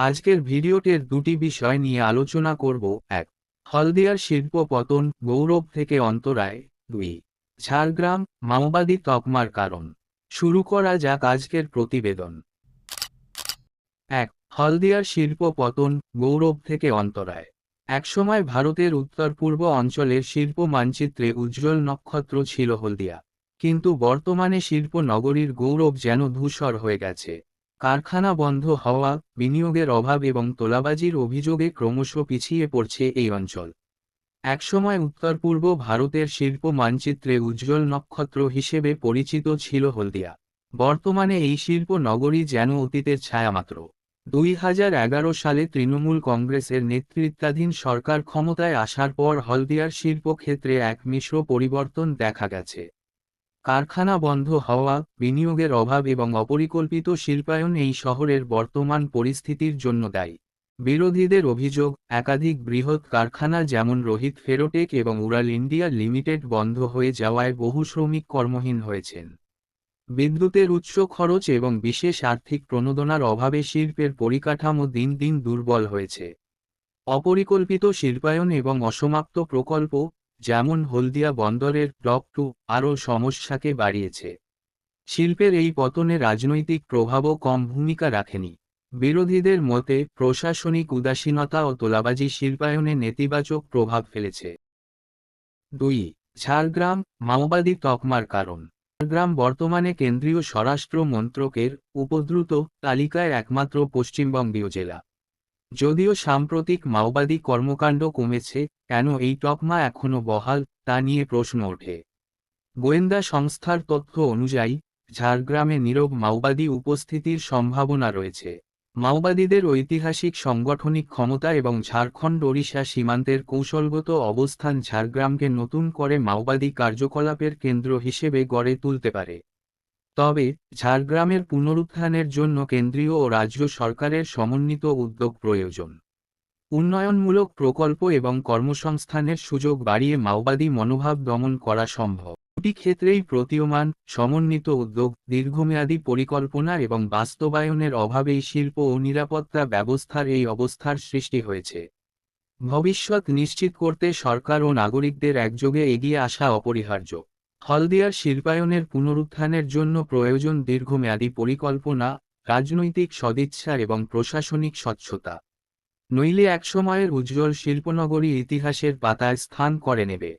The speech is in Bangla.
আজকের ভিডিওটির দুটি বিষয় নিয়ে আলোচনা করব। এক, হলদিয়ার শিল্প পতন গৌরব থেকে অন্তরায়। দুই, ঝাড়গ্রাম মাওবাদী তকমার কারণ। শুরু করা যাক আজকের প্রতিবেদন। এক, হলদিয়ার শিল্প পতন গৌরব থেকে অন্তরায়। একসময় ভারতের উত্তর পূর্ব অঞ্চলের শিল্প মানচিত্রে উজ্জ্বল নক্ষত্র ছিল হলদিয়া। কিন্তু বর্তমানে শিল্প নগরীর গৌরব যেন ধূসর হয়ে গেছে। কারখানা বন্ধ হওয়া, বিনিয়োগের অভাব এবং তোলাবাজির অভিযোগে ক্রমশ পিছিয়ে পড়ছে এই অঞ্চল। একসময় উত্তর পূর্ব ভারতের শিল্প মানচিত্রে উজ্জ্বল নক্ষত্র হিসেবে পরিচিত ছিল হলদিয়া। বর্তমানে এই শিল্প নগরী যেন অতীতের ছায়ামাত্র দুই হাজার এগারো সালে তৃণমূল কংগ্রেসের নেতৃত্বাধীন সরকার ক্ষমতায় আসার পর হলদিয়ার শিল্পক্ষেত্রে এক মিশ্র পরিবর্তন দেখা গেছে। কারখানা বন্ধ হওয়া, বিনিয়োগের অভাব এবং অপরিকল্পিত শিল্পায়ন এই শহরের বর্তমান পরিস্থিতির জন্য দায়ী। বিরোধীদের অভিযোগ, একাধিক বৃহৎ কারখানা যেমন রোহিত ফেরোটেক এবং উড়াল ইন্ডিয়া লিমিটেড বন্ধ হয়ে যাওয়ায় বহু শ্রমিক কর্মহীন হয়েছেন। বিদ্যুতের উচ্চ খরচ এবং বিশেষ আর্থিক প্রণোদনার অভাবে শিল্পের পরিকাঠামো দিন দিন দুর্বল হয়েছে। অপরিকল্পিত শিল্পায়ন এবং অসমাপ্ত প্রকল্প যেমন হলদিয়া বন্দরের ব্লক টু আরও সমস্যাকে বাড়িয়েছে। শিল্পের এই পতনে রাজনৈতিক প্রভাবও কম ভূমিকা রাখেনি। বিরোধীদের মতে প্রশাসনিক উদাসীনতা ও তোলাবাজি শিল্পায়নে নেতিবাচক প্রভাব ফেলেছে। দুই, ঝাড়গ্রাম, মাওবাদী তকমার কারণ। ঝাড়গ্রাম বর্তমানে কেন্দ্রীয় স্বরাষ্ট্র মন্ত্রকের উপদ্রুত তালিকায় একমাত্র পশ্চিমবঙ্গীয় জেলা। যদিও সাম্প্রতিক মাওবাদী কর্মকাণ্ড কমেছে, কেন এই তকমা এখনও বহাল, তা নিয়ে প্রশ্ন ওঠে। গোয়েন্দা সংস্থার তথ্য অনুযায়ী, ঝাড়গ্রামে নীরব মাওবাদী উপস্থিতির সম্ভাবনা রয়েছে। মাওবাদীদের ঐতিহাসিক সাংগঠনিক ক্ষমতা এবং ঝাড়খণ্ড ওড়িশা সীমান্তের কৌশলগত অবস্থান ঝাড়গ্রামকে নতুন করে মাওবাদী কার্যকলাপের কেন্দ্র হিসেবে গড়ে তুলতে পারে। তবে, ঝাড়গ্রামের পুনরুত্থানের জন্য কেন্দ্রীয় ও রাজ্য সরকারের সমন্বিত উদ্যোগ প্রয়োজন। উন্নয়নমূলক প্রকল্প এবং কর্মসংস্থানের সুযোগ বাড়িয়ে মাওবাদী মনোভাব দমন করা সম্ভব। দুটি ক্ষেত্রেই প্রতীয়মান, সমন্বিত উদ্যোগ, দীর্ঘমেয়াদী পরিকল্পনা এবং বাস্তবায়নের অভাবেই শিল্প ও নিরাপত্তা ব্যবস্থার এই অবস্থার সৃষ্টি হয়েছে। ভবিষ্যৎ নিশ্চিত করতে সরকার ও নাগরিকদের একযোগে এগিয়ে আসা অপরিহার্য। হলদিয়ার শিল্পায়নের পুনরুত্থানের জন্য প্রয়োজন দীর্ঘমেয়াদী পরিকল্পনা, রাজনৈতিক সদিচ্ছা এবং প্রশাসনিক স্বচ্ছতা। নইলে একসময়ের উজ্জ্বল শিল্পনগরী ইতিহাসের পাতায় স্থান করে নেবে।